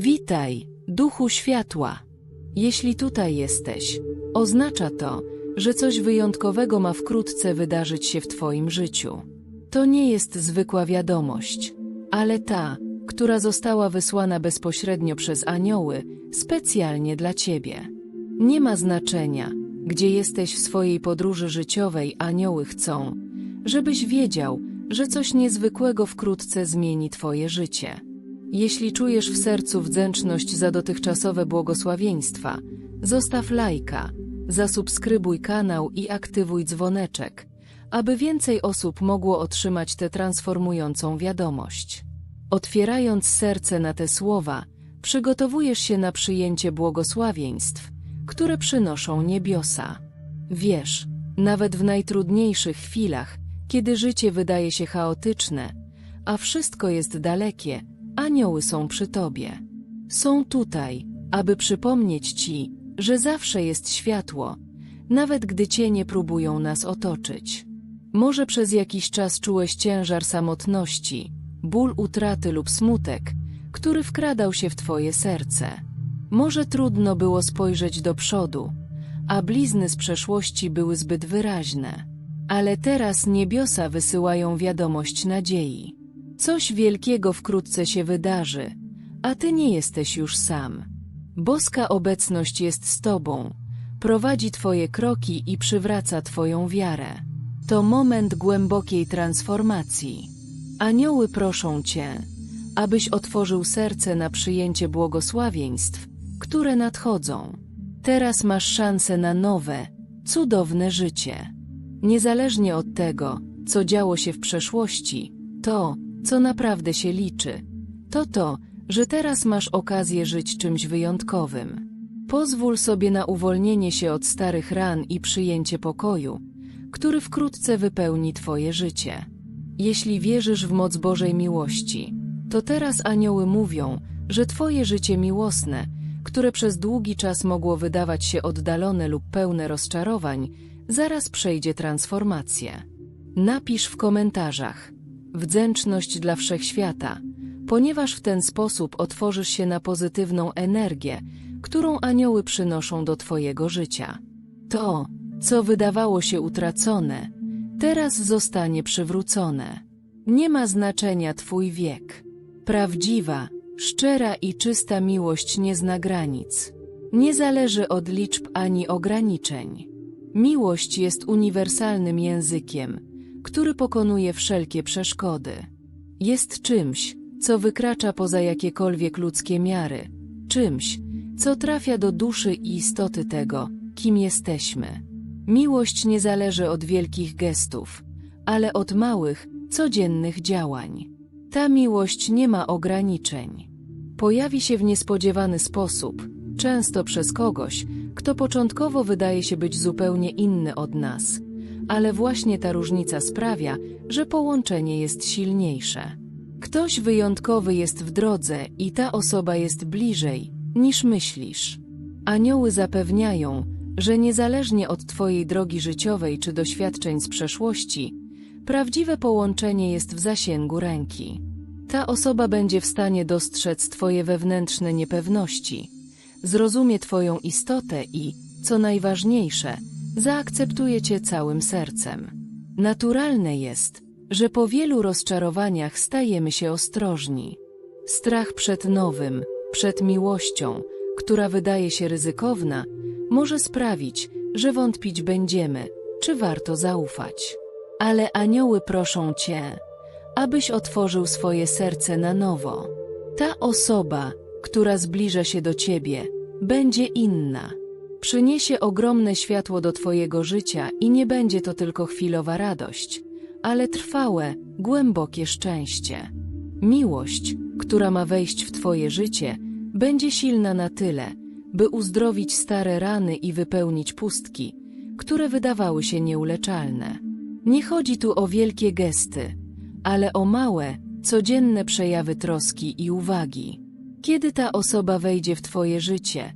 Witaj, duchu światła. Jeśli tutaj jesteś, oznacza to, że coś wyjątkowego ma wkrótce wydarzyć się w Twoim życiu. To nie jest zwykła wiadomość, ale ta, która została wysłana bezpośrednio przez anioły, specjalnie dla Ciebie. Nie ma znaczenia, gdzie jesteś w swojej podróży życiowej, anioły chcą, żebyś wiedział, że coś niezwykłego wkrótce zmieni Twoje życie. Jeśli czujesz w sercu wdzięczność za dotychczasowe błogosławieństwa, zostaw lajka, zasubskrybuj kanał i aktywuj dzwoneczek, aby więcej osób mogło otrzymać tę transformującą wiadomość. Otwierając serce na te słowa, przygotowujesz się na przyjęcie błogosławieństw, które przynoszą niebiosa. Wiesz, nawet w najtrudniejszych chwilach, kiedy życie wydaje się chaotyczne, a wszystko jest dalekie, anioły są przy tobie. Są tutaj, aby przypomnieć ci, że zawsze jest światło, nawet gdy cienie próbują nas otoczyć. Może przez jakiś czas czułeś ciężar samotności, ból utraty lub smutek, który wkradał się w twoje serce. Może trudno było spojrzeć do przodu, a blizny z przeszłości były zbyt wyraźne. Ale teraz niebiosa wysyłają wiadomość nadziei. Coś wielkiego wkrótce się wydarzy, a ty nie jesteś już sam. Boska obecność jest z tobą, prowadzi twoje kroki i przywraca twoją wiarę. To moment głębokiej transformacji. Anioły proszą cię, abyś otworzył serce na przyjęcie błogosławieństw, które nadchodzą. Teraz masz szansę na nowe, cudowne życie. Niezależnie od tego, co działo się w przeszłości, to, co naprawdę się liczy, to to, że teraz masz okazję żyć czymś wyjątkowym. Pozwól sobie na uwolnienie się od starych ran i przyjęcie pokoju, który wkrótce wypełni Twoje życie. Jeśli wierzysz w moc Bożej miłości, to teraz anioły mówią, że Twoje życie miłosne, które przez długi czas mogło wydawać się oddalone lub pełne rozczarowań, zaraz przejdzie transformację. Napisz w komentarzach wdzięczność dla wszechświata, ponieważ w ten sposób otworzysz się na pozytywną energię, którą anioły przynoszą do Twojego życia. To, co wydawało się utracone, teraz zostanie przywrócone. Nie ma znaczenia Twój wiek. Prawdziwa, szczera i czysta miłość nie zna granic. Nie zależy od liczb ani ograniczeń. Miłość jest uniwersalnym językiem, który pokonuje wszelkie przeszkody. Jest czymś, co wykracza poza jakiekolwiek ludzkie miary, czymś, co trafia do duszy i istoty tego, kim jesteśmy. Miłość nie zależy od wielkich gestów, ale od małych, codziennych działań. Ta miłość nie ma ograniczeń. Pojawi się w niespodziewany sposób, często przez kogoś, kto początkowo wydaje się być zupełnie inny od nas, ale właśnie ta różnica sprawia, że połączenie jest silniejsze. Ktoś wyjątkowy jest w drodze i ta osoba jest bliżej, niż myślisz. Anioły zapewniają, że niezależnie od Twojej drogi życiowej czy doświadczeń z przeszłości, prawdziwe połączenie jest w zasięgu ręki. Ta osoba będzie w stanie dostrzec Twoje wewnętrzne niepewności, zrozumie Twoją istotę i, co najważniejsze, zaakceptuje Cię całym sercem. Naturalne jest, że po wielu rozczarowaniach stajemy się ostrożni. Strach przed nowym, przed miłością, która wydaje się ryzykowna, może sprawić, że wątpić będziemy, czy warto zaufać. Ale anioły proszą Cię, abyś otworzył swoje serce na nowo. Ta osoba, która zbliża się do Ciebie, będzie inna. Przyniesie ogromne światło do Twojego życia i nie będzie to tylko chwilowa radość, ale trwałe, głębokie szczęście. Miłość, która ma wejść w Twoje życie, będzie silna na tyle, by uzdrowić stare rany i wypełnić pustki, które wydawały się nieuleczalne. Nie chodzi tu o wielkie gesty, ale o małe, codzienne przejawy troski i uwagi. Kiedy ta osoba wejdzie w Twoje życie,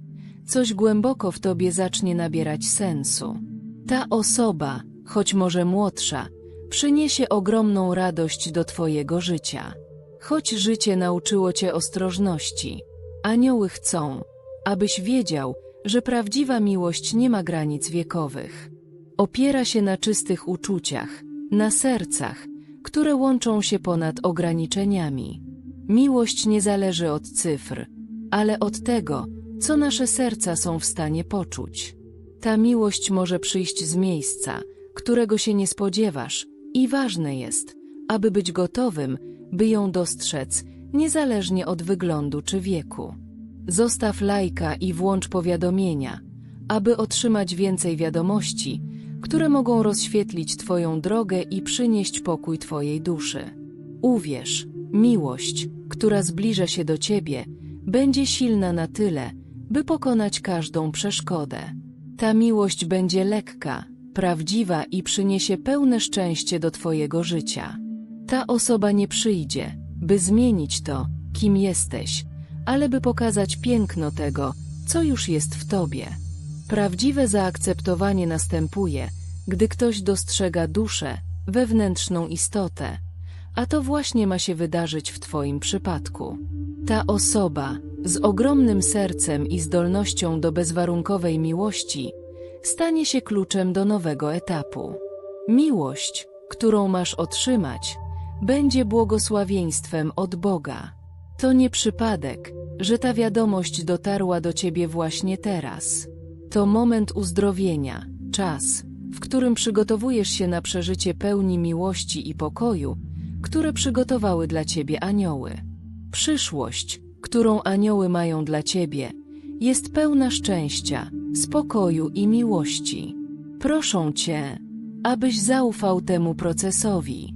coś głęboko w Tobie zacznie nabierać sensu. Ta osoba, choć może młodsza, przyniesie ogromną radość do Twojego życia. Choć życie nauczyło Cię ostrożności, Anioły chcą, abyś wiedział, że prawdziwa miłość nie ma granic wiekowych. Opiera się na czystych uczuciach, na sercach, które łączą się ponad ograniczeniami. Miłość nie zależy od cyfr, ale od tego, co nasze serca są w stanie poczuć. Ta miłość może przyjść z miejsca, którego się nie spodziewasz, i ważne jest, aby być gotowym, by ją dostrzec, niezależnie od wyglądu czy wieku. Zostaw lajka i włącz powiadomienia, aby otrzymać więcej wiadomości, które mogą rozświetlić Twoją drogę i przynieść pokój Twojej duszy. Uwierz, miłość, która zbliża się do Ciebie, będzie silna na tyle, by pokonać każdą przeszkodę. Ta miłość będzie lekka, prawdziwa i przyniesie pełne szczęście do Twojego życia. Ta osoba nie przyjdzie, by zmienić to, kim jesteś, ale by pokazać piękno tego, co już jest w Tobie. Prawdziwe zaakceptowanie następuje, gdy ktoś dostrzega duszę, wewnętrzną istotę, a to właśnie ma się wydarzyć w Twoim przypadku. Ta osoba, z ogromnym sercem i zdolnością do bezwarunkowej miłości, stanie się kluczem do nowego etapu. Miłość, którą masz otrzymać, będzie błogosławieństwem od Boga. To nie przypadek, że ta wiadomość dotarła do ciebie właśnie teraz. To moment uzdrowienia, czas, w którym przygotowujesz się na przeżycie pełni miłości i pokoju, które przygotowały dla ciebie anioły. Przyszłość, którą anioły mają dla ciebie, jest pełna szczęścia, spokoju i miłości. Proszą cię, abyś zaufał temu procesowi.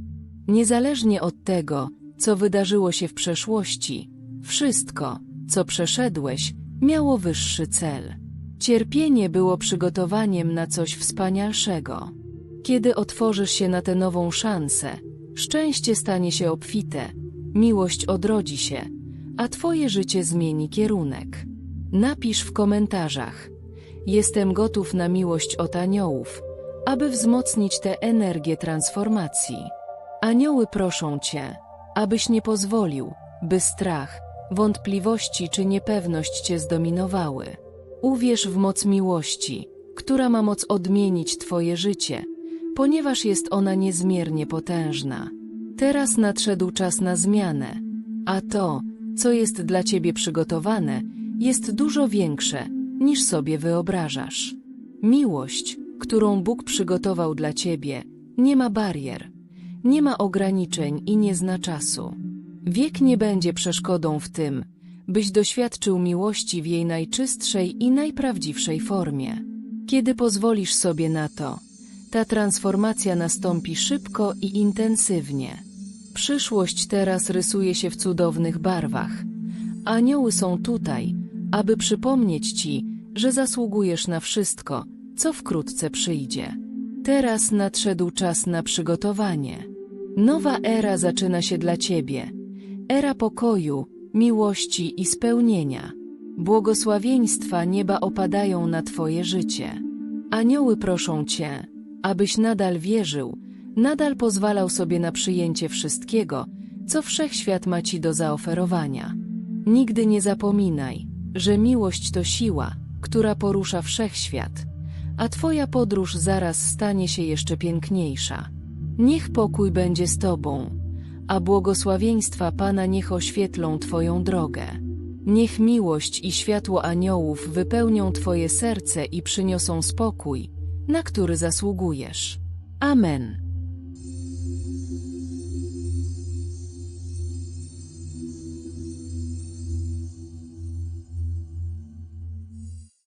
Niezależnie od tego, co wydarzyło się w przeszłości, wszystko, co przeszedłeś, miało wyższy cel. Cierpienie było przygotowaniem na coś wspanialszego. Kiedy otworzysz się na tę nową szansę, szczęście stanie się obfite, miłość odrodzi się, a Twoje życie zmieni kierunek. Napisz w komentarzach. Jestem gotów na miłość od aniołów, aby wzmocnić tę energię transformacji. Anioły proszą Cię, abyś nie pozwolił, by strach, wątpliwości czy niepewność Cię zdominowały. Uwierz w moc miłości, która ma moc odmienić Twoje życie, ponieważ jest ona niezmiernie potężna. Teraz nadszedł czas na zmianę, a to, co jest dla Ciebie przygotowane, jest dużo większe, niż sobie wyobrażasz. Miłość, którą Bóg przygotował dla Ciebie, nie ma barier, nie ma ograniczeń i nie zna czasu. Wiek nie będzie przeszkodą w tym, byś doświadczył miłości w jej najczystszej i najprawdziwszej formie. Kiedy pozwolisz sobie na to, ta transformacja nastąpi szybko i intensywnie. Przyszłość teraz rysuje się w cudownych barwach. Anioły są tutaj, aby przypomnieć Ci, że zasługujesz na wszystko, co wkrótce przyjdzie. Teraz nadszedł czas na przygotowanie. Nowa era zaczyna się dla Ciebie. Era pokoju, miłości i spełnienia. Błogosławieństwa nieba opadają na Twoje życie. Anioły proszą Cię, abyś nadal wierzył, nadal pozwalał sobie na przyjęcie wszystkiego, co wszechświat ma Ci do zaoferowania. Nigdy nie zapominaj, że miłość to siła, która porusza wszechświat, a Twoja podróż zaraz stanie się jeszcze piękniejsza. Niech pokój będzie z Tobą, a błogosławieństwa Pana niech oświetlą Twoją drogę. Niech miłość i światło aniołów wypełnią Twoje serce i przyniosą spokój, na który zasługujesz. Amen.